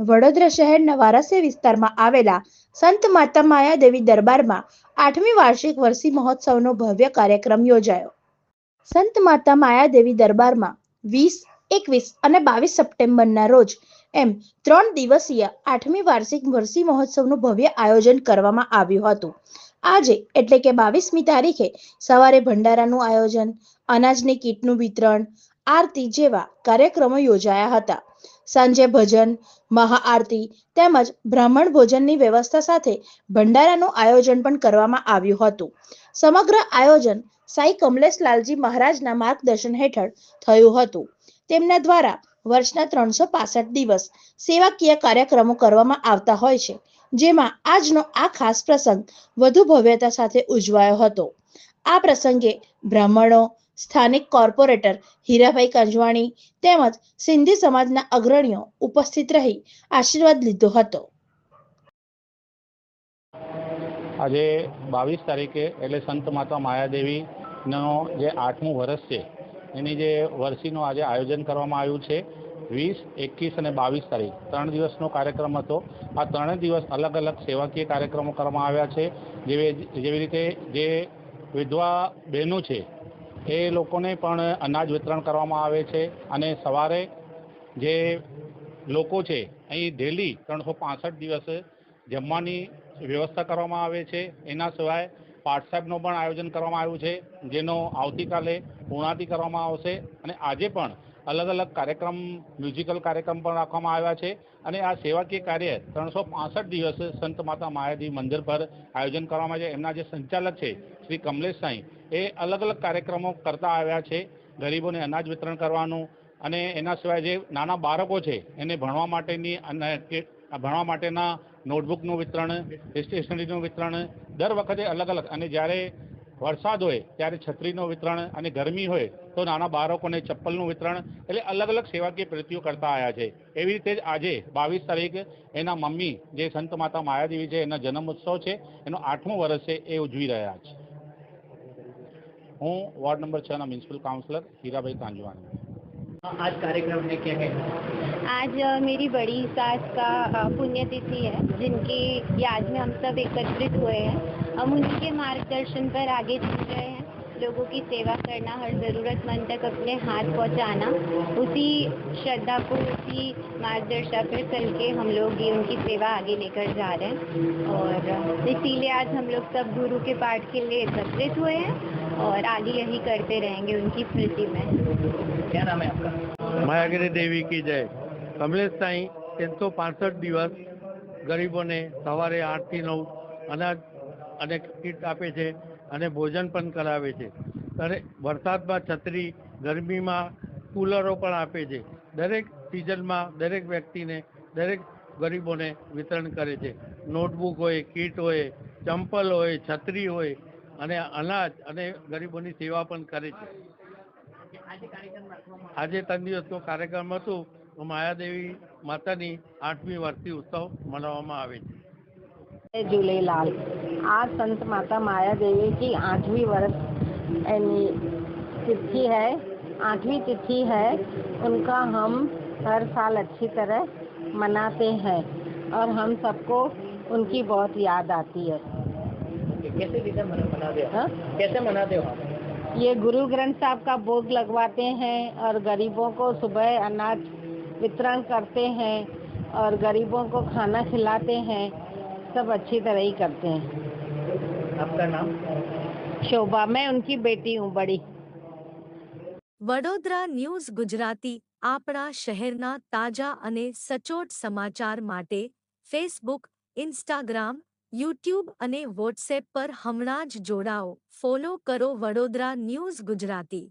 વડોદરા શહેરના વારાસી વિસ્તારમાં આવેલા સંત માતા માયાદેવી દરબારમાં આઠમી વાર્ષિક વરસી મહોત્સવનો ભવ્ય કાર્યક્રમ યોજાયો. સંત માતા માયાદેવી દરબારમાં વીસ, એકવીસ અને બાવીસ સપ્ટેમ્બરના રોજ એમ ત્રણ દિવસીય આઠમી વાર્ષિક વર્ષી મહોત્સવનું ભવ્ય આયોજન કરવામાં આવ્યું હતું. આજે એટલે કે બાવીસમી તારીખે સવારે ભંડારાનું આયોજન, અનાજની કીટનું વિતરણ આરતી જેવા કાર્યક્રમો યોજાયા હતા. સાંજે ભજન મહાઆરતી તેમજ બ્રાહ્મણ ભોજનની વ્યવસ્થા સાથે ભંડારાનું આયોજન પણ કરવામાં આવ્યું હતું. સમગ્ર આયોજન સાઈ કમલેશ લાલજી મહારાજના માર્ગદર્શન હેઠળ થયું હતું. તેમના દ્વારા વર્ષના ત્રણસો પાસઠ દિવસ સેવાકીય કાર્યક્રમો કરવામાં આવતા હોય છે, જેમાં આજનો આ ખાસ પ્રસંગ વધુ ભવ્યતા સાથે ઉજવાયો હતો. આ પ્રસંગે બ્રાહ્મણો સ્થાનિક કોર્પોરેટર હીરાભાઈ કંજવાણી તેમજ સિંધી સમાજના અગ્રણીઓ ઉપસ્થિત રહી આશીર્વાદ લીધો હતો. આજે બાવીસ તારીખે એટલે સંત માતા માયાદેવીનો જે આઠમું વર્ષ છે, એની જે વર્ષીનું આજે આયોજન કરવામાં આવ્યું છે, વીસ, એકવીસ અને બાવીસ તારીખ. ત્રણ દિવસનો કાર્યક્રમ હતો. આ ત્રણેય દિવસ અલગ અલગ સેવાકીય કાર્યક્રમો કરવામાં આવ્યા છે. જેવી જેવી રીતે જે વિધવા બહેનો છે એ લોકોને પણ અનાજ વિતરણ કરવામાં આવે છે અને સવારે જે લોકો છે, અહીં ડેલી ત્રણસો પાસઠ દિવસ જમવાની વ્યવસ્થા કરવામાં આવે છે. એના સિવાય પાઠ સાહેબનું પણ આયોજન કરવામાં આવ્યું છે, જેનો આવતીકાલે પૂર્ણાતિ કરવામાં આવશે અને આજે પણ અલગ અલગ કાર્યક્રમ મ્યુઝિકલ કાર્યક્રમ પણ રાખવામાં આવ્યા છે. અને આ સેવાકીય કાર્ય ત્રણસો પાસઠ દિવસ સંત માતા મહાદેવી મંદિર પર આયોજન કરવામાં આવે છે. એમના જે સંચાલક છે, શ્રી કમલેશ સાંઈ, એ અલગ અલગ કાર્યક્રમો કરતા આવ્યા છે. ગરીબોને અનાજ વિતરણ કરવાનું અને એના સિવાય જે નાના બાળકો છે, એને ભણવા માટેની અને ભણવા માટેના નોટબુકનું વિતરણ, સ્ટેશનરીનું વિતરણ, દર વખતે અલગ અલગ અને જ્યારે વરસાદ હોય ત્યારે છત્રીનું વિતરણ અને ગરમી હોય તો નાના બાળકોને ચપ્પલનું વિતરણ એટલે અલગ અલગ સેવાકીય પ્રવૃત્તિઓ કરતા આવ્યા છે એવી રીતે જ આજે બાવીસ તારીખ એના મમ્મી જે સંત માતા માયાદેવી છે એના જન્મ ઉત્સવ છે એનો આઠમું વર્ષ છે એ ઉજવી રહ્યા છે હું વોર્ડ નંબર છ ના મ્યુનિસિપલ કાઉન્સિલર હીરાભાઈ કાંજવાણી आज कार्यक्रम में क्या कहना आज अ, मेरी बड़ी सास का अ, पुण्यतिथि है जिनकी याद में हम सब एकत्रित हुए हैं हम उन्हीं के मार्गदर्शन पर आगे चल रहे हैं लोगों की सेवा करना हर ज़रूरतमंद तक अपने हाथ पहुंचाना उसी श्रद्धा को उसी मार्गदर्शन पर चल के हम लोग ये उनकी सेवा आगे लेकर जा रहे हैं और अ, इसीलिए आज हम लोग सब गुरु के पाठ के लिए एकत्रित हुए हैं और आगे यही करते रहेंगे उनकी स्मृति में क्या नाम है आपका માયાગીરી દેવી કી જય કમલેશ સાંઈ ત્રણસો પાસઠ દિવસ ગરીબોને સવારે આઠથી નવ અનાજ અને કીટ આપે છે અને ભોજન પણ કરાવે છે. અને વરસાદમાં છત્રી, ગરમીમાં કુલરો પણ આપે છે. દરેક સિઝનમાં દરેક વ્યક્તિને, દરેક ગરીબોને વિતરણ કરે છે. નોટબુક હોય, કીટ હોય, ચંપલ હોય, છત્રી હોય અને અનાજ અને ગરીબોની સેવા પણ કરે છે. આજે ત્રણ દિવસનો કાર્યક્રમ હતો. માયાદેવી માતાની આઠમી વર્ષી ઉત્સવ મનાવવામાં આવે છે. झूलेलाल आज संत माता माया देवी की आठवीं वर्ष यानी तिथि है आठवीं तिथि है। उनका हम हर साल अच्छी तरह मनाते हैं और हम सबको उनकी बहुत याद आती है। है कैसे कैसे मना मनाते हो? कैसे मनाते हो ये गुरु ग्रंथ साहब का भोग लगवाते हैं और गरीबों को सुबह अनाज वितरण करते हैं और गरीबों को खाना खिलाते हैं। सब अच्छी तरह ही करते हैं आपका नाम शोभा मैं उनकी बेटी हूँ बड़ी વડોદરા ન્યૂઝ ગુજરાતી આપણા શહેરના તાજા અને સચોટ સમાચાર માટે ફેસબુક ઇન્સ્ટાગ્રામ યુટ્યુબ અને વોટ્સએપ પર હમણાં જ જોડાઓ ફોલો કરો વડોદરા ન્યૂઝ ગુજરાતી